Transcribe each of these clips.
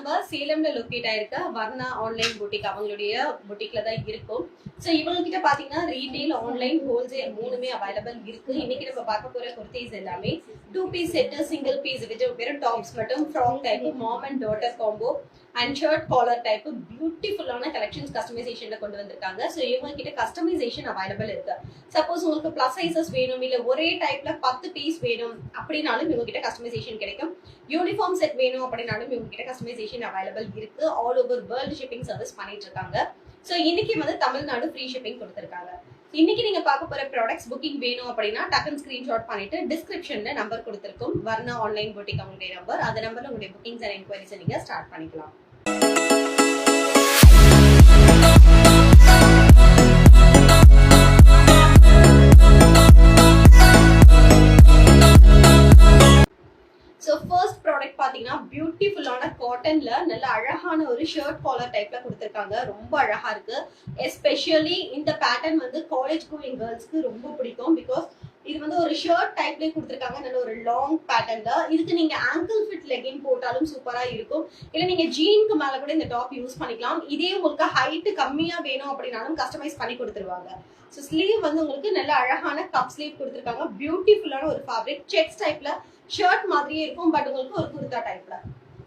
நம்ம சேலம்ல லொக்கேட் ஆயிருக்க Varna online boutique அவங்களுடைய புட்டிக்ல தான் இருக்கும். ஸோ இவங்க கிட்ட பாத்தீங்கன்னா ரீட்டைல் ஆன்லைன் ஹோல்சேல் மூணுமே அவைலபிள் இருக்கு. இன்னைக்கு நம்ம பார்க்க போற குர்த்திஸ் எல்லாமே two piece set single piece with வெறும் டாப்ஸ் மட்டும் frock type mom and daughter combo and shirt collar type பியூட்டிஃபுல்லான கலெக்ஷன்ஸ் கஸ்டமைசேஷன்ல கொண்டு வந்திருக்காங்க. ஸோ இவங்க கிட்ட கஸ்டமைசேஷன் அவைலபிள் இருக்கு. சப்போஸ் உங்களுக்கு பிளஸ் சைசஸ் வேணும் இல்ல ஒரே டைப்ல பத்து பீஸ் வேணும் அப்படின்னாலும் இவங்க கிட்ட கஸ்டமைசேஷன் கிடைக்கும். யூனிஃபார்ம் செட் வேணும் அப்படின்னாலும் இவங்க கிட்ட கஸ்டமைசேஷன் அவைலபிள் இருக்கு. All over world shipping service பண்ணிட்டு இருக்காங்க ஸோ இன்னைக்கு வந்து தமிழ்நாடு ஃப்ரீ ஷிப்பிங் கொடுத்துருக்காங்க. இன்னைக்கு நீங்க பார்க்க போற ப்ராடக்ட்ஸ் புக்கிங் வேணும் அப்படின்னா டக்குன்னு ஸ்கிரீன்ஷாட் பண்ணிட்டு டிஸ்கிரிப்ஷன்ல நம்பர் கொடுத்துருக்கும். வர்ணா ஆன்லைன் புட்டிக் அவங்களுடைய நம்பர் அந்த நம்பர்ல உங்களுடைய புக்கிங்ஸ் அண்ட் என்கொயரிஸ் நீங்க ஸ்டார்ட் பண்ணிக்கலாம். பாத்தீங்கன்னா பியூட்டிஃபுல்லான காட்டன்ல நல்ல அழகான ஒரு ஷர்ட் காலர் டைப்ல கொடுத்துருக்காங்க. ரொம்ப அழகா இருக்கு. எஸ்பெஷலி இந்த பேட்டர்ன் வந்து காலேஜ் கோயிங் கேர்ள்ஸ்க்கு ரொம்ப பிடிக்கும் பிகாஸ் இது வந்து ஒரு ஷர்ட் டைப்லேயே கொடுத்துருக்காங்க. நல்ல ஒரு லாங் பேட்டர்ன்ல இதுக்கு நீங்க ஆங்கிள் ஃபிட் லெகின் போட்டாலும் சூப்பரா இருக்கும். இல்லை நீங்க ஜீனுக்கு மேல கூட இந்த டாப் யூஸ் பண்ணிக்கலாம். இதே உங்களுக்கு ஹைட் கம்மியா வேணும் அப்படின்னாலும் கஸ்டமைஸ் பண்ணி கொடுத்துருவாங்க. ஸோ ஸ்லீவ் வந்து உங்களுக்கு நல்ல அழகான கப் ஸ்லீவ் கொடுத்துருக்காங்க. பியூட்டிஃபுல்லான ஒரு ஃபேப்ரிக் செக்ஸ் டைப்ல ஷர்ட் மாதிரியே இருக்கும். பட் உங்களுக்கு ஒரு குர்தா டைப்ல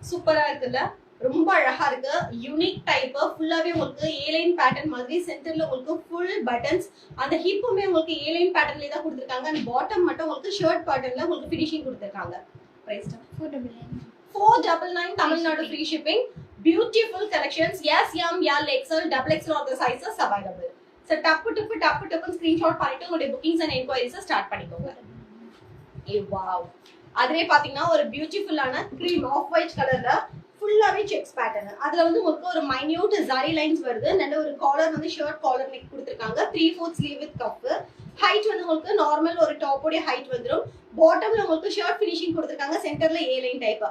சூப்பரா இருக்குல்ல? ரொம்ப அழகா இருக்கு. யூனிக் டைப் ஃபுல்லாவே உங்களுக்கு ஏலைன் பேட்டர்ன் மாதிரி சென்டர்ல உங்களுக்கு ஃபுல் பட்டன்ஸ் அந்த ஹிப்புமே உங்களுக்கு ஏலைன் பேட்டர்ன்ல தான் கொடுத்துருக்காங்க. அண்ட் பாட்டம் மட்டும் உங்களுக்கு ஷர்ட் பேட்டர்ன்ல உங்களுக்கு ஃபினிஷிங் கொடுத்துருக்காங்க. Price four double nine Tamil Nadu free shipping beautiful collections S M L XL double XL of the sizes available so டப்பு டப்பு டப்பு டப்புன்னு ஸ்கிரீன்ஷாட் பண்ணிட்டு உங்களுடைய புக்கிங்ஸ் அண்ட் என்கொயரிஸை ஸ்டார்ட் பண்ணிக்கோங்க. ஏ வாவ் அதுலயே பாத்தீங்கன்னா ஒரு பியூட்டிஃபுல்லான கிரீம் ஆஃப் ஒயிட் கலர்ல ஃபுல்லாவே செக்ஸ் பேட்டர்ன் அதுல வந்து உங்களுக்கு ஒரு மைன்யூட் ஜரி லைன்ஸ் வருது. நல்ல ஒரு காலர் வந்து ஷர்ட் காலர் நெக் கொடுத்துருக்காங்க. Three fourth sleeve with cuff height வந்து உங்களுக்கு நார்மல் ஒரு டாப்போடைய ஹைட் வந்துடும் பாட்டம்ல உங்களுக்கு ஷர்ட் ஃபினிஷிங் கொடுத்துருக்காங்க. சென்டர்ல ஏ லைன் டைப்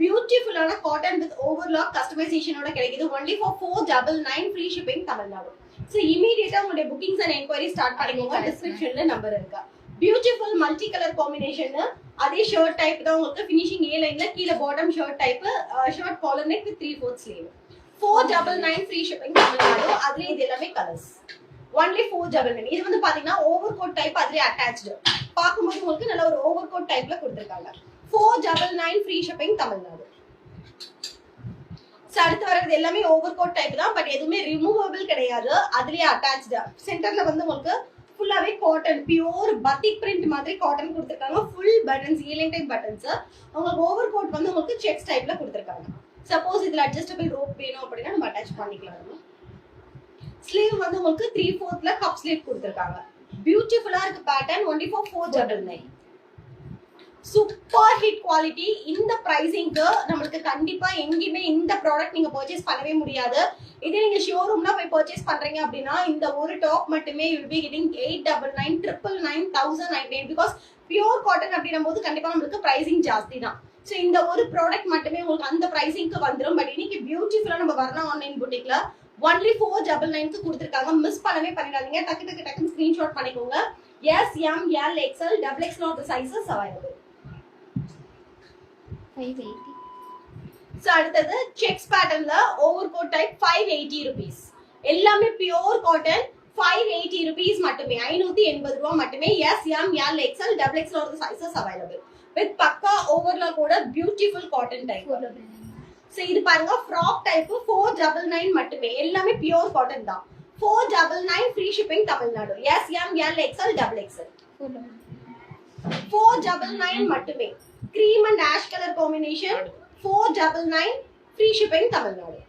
பியூட்டிஃபுல்லான காட்டன் வித் ஓவர்லாக் கஸ்டமைசேஷனோட கிடைக்குது. Only for four double nine free shipping Tamil Nadu so இமீடியட்டா உங்களுடைய புக்கிங்ஸ் அண்ட் என்கொயரி ஸ்டார்ட் பண்ணிக்கோங்க. டிஸ்கிரிப்ஷன்ல நம்பர் இருக்கா. பியூட்டிஃபுல் மல்டி கலர் காம்பினேஷன் அதே ஷர்ட் டைப் தான் உங்களுக்கு ஃபினிஷிங் ஏ லைன்ல கீழே bottom shirt type shirt collar neck with three fourth sleeve four double nine free shipping Tamil Nadu அதுலேயே இது எல்லாமே colours only four double nine இது வந்து பாத்தீங்கன்னா ஓவர் கோட் டைப் அதுலேயே அட்டாச்சு பார்க்கும்போது உங்களுக்கு நல்ல ஒரு ஓவர் கோட் டைப்ல கொடுத்துருக்காங்க. Four double nine free shipping Tamil Nadu so அடுத்து வரது எல்லாமே ஓவர் கோட் டைப் தான் பட் எதுவுமே ரிமூவபிள் கிடையாது. அதுலயே அட்டாச்சு சென்டர்ல வந்து உங்களுக்கு ஃபுல்லாகவே காட்டன் பியூர் பத்திக் பிரிண்ட் மாதிரி காட்டன் கொடுத்துருக்காங்க. ஃபுல் பட்டன்ஸ் ஈலிங் டைப் பட்டன்ஸ் உங்களுக்கு ஓவர் கோட் வந்து உங்களுக்கு செக்ஸ் டைப்ல கொடுத்துருக்காங்க. சப்போஸ் இதில் அட்ஜஸ்டபிள் ரோப் வேணும் அப்படின்னா நம்ம அட்டாச் பண்ணிக்கலாம். ஸ்லீவ் வந்து உங்களுக்கு த்ரீ ஃபோர்த்தில் கப் ஸ்லீவ் கொடுத்துருக்காங்க. பியூட்டிஃபுல்லாக இருக்கு pattern only four four double nine super hit quality இந்த ப்ரைஸிங்க்கு நம்மளுக்கு கண்டிப்பாக எங்கேயுமே இந்த ப்ராடக்ட் நீங்கள் பர்ச்சேஸ் பண்ணவே முடியாது. இதே நீங்கள் ஷோரூம்ல போய் பர்ச்சேஸ் பண்ணுறீங்க அப்படின்னா இந்த ஒரு டாப் மட்டுமே will be getting eight double nine triple nine thousand nine nine because pure cotton அப்படின்னும் போது கண்டிப்பாக நம்மளுக்கு ப்ரைஸிங் ஜாஸ்தி தான். ஸோ இந்த ஒரு ப்ராடக்ட் மட்டுமே உங்களுக்கு அந்த ப்ரைஸிங்க்கு வந்துடும் பட் இன்னைக்கு பியூட்டிஃபுல்லாக நம்ம வரணும் ஆன்லைன் புட்டிக்கில் ஒன்லி ஃபோர் டபுள் நைன்க்கு கொடுத்துருக்காங்க. மிஸ் பண்ணவே பண்ணிடாதீங்க. டக்கு டக்கு டக்குன்னு ஸ்க்ரீன்ஷாட் பண்ணிக்கோங்க. S M L XL double X not sizes available five eighty so அடுத்தது செக்ஸ் பேட்டர்ன்ல over coat type five eighty rupees எல்லாமே pure cotton five eighty rupees மட்டுமே. ஐநூத்தி எண்பது ரூபா மட்டுமே. S M L XL double XL ஒரு சைசஸ் அவைலபிள் வித் பக்கா ஓவர்ல கூட பியூட்டிஃபுல் காட்டன் டைப் ஸோ இது பாருங்க frock type four double nine மட்டுமே. எல்லாமே பியோர் காட்டன் தான். Four double nine free shipping Tamil Nadu S M L XL double XL four double nine மட்டுமே. cream and ash color combination 499 free shipping Tamil Nadu.